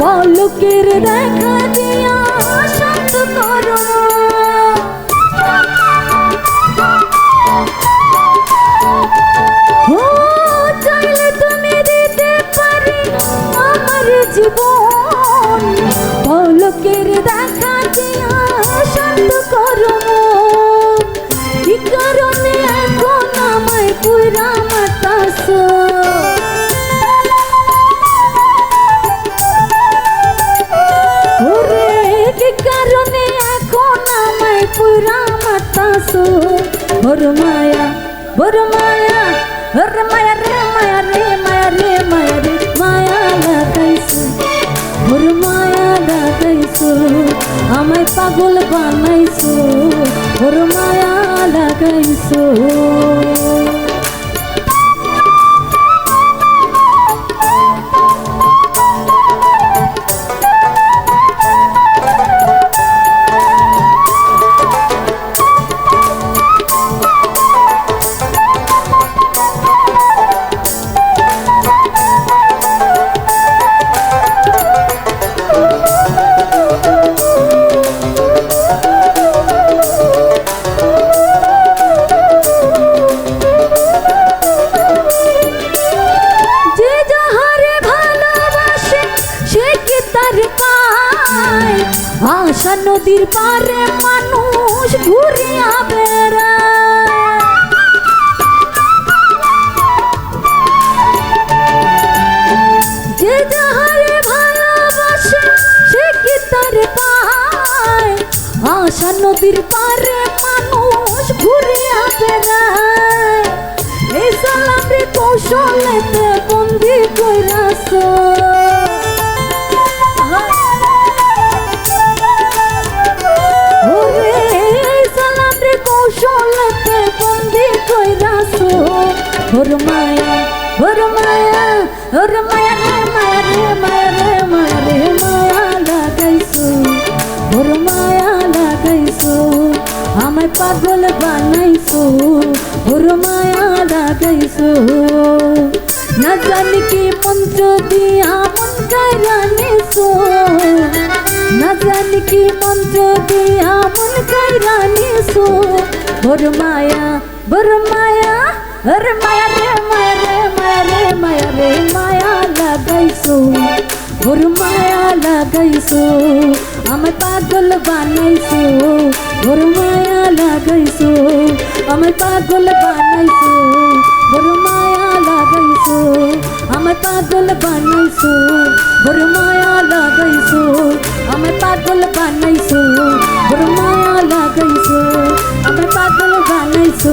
পলকের দেখা দিয়া শান্ত করো চাইলে তুমি দিতে পারি আমার জীবন পলকের দেখা দিয়া শান্ত করো কি কারণে এখন আমায় পুরা মাতাছো বড় মায়া বড় মায়া ওরে মায়া রে মায়া রে মায়া রে মায়া রে, মায়া লাগাইছো। বড় মায়া লাগাইছো, আমায় পাগল বানাইছো। বড় মায়া লাগাইছো। আশা নদীর পারে মানুষ ঘুরিয়া বেড়ায় যে আশা নদীর পারে ওর মায়া ওর মায়া ওর মায়া রে মায়া রে মায়া রে মায়া রে, মায়া লাগাইছো। ওর মায়া লাগাইছো, আমায় পাগল বানাইছো। ওর মায়া লাগাইছো। না জানি কি মন্ত্র দিয়া মন কাইরানিছো না জানি কি মন্ত্র দিয়া মন কাইরানিছো ওর মায়া, ওর ওর মায়া রে মায়া রে মায়া রে মায়া রে মায়া লাগাইছো ওর মায়া লাগাইছো আমায় পাগল বানাইছো ওর মায়া লাগাইছো আমায় পাগল বানাইছো ওর মায়া লাগাইছো আমায় পাগল বানাইছো ওর মায়া লাগাইছো আমায় পাগল বানাইছো ওর মায়া লাগাইছো আমায় পাগল বানাইছো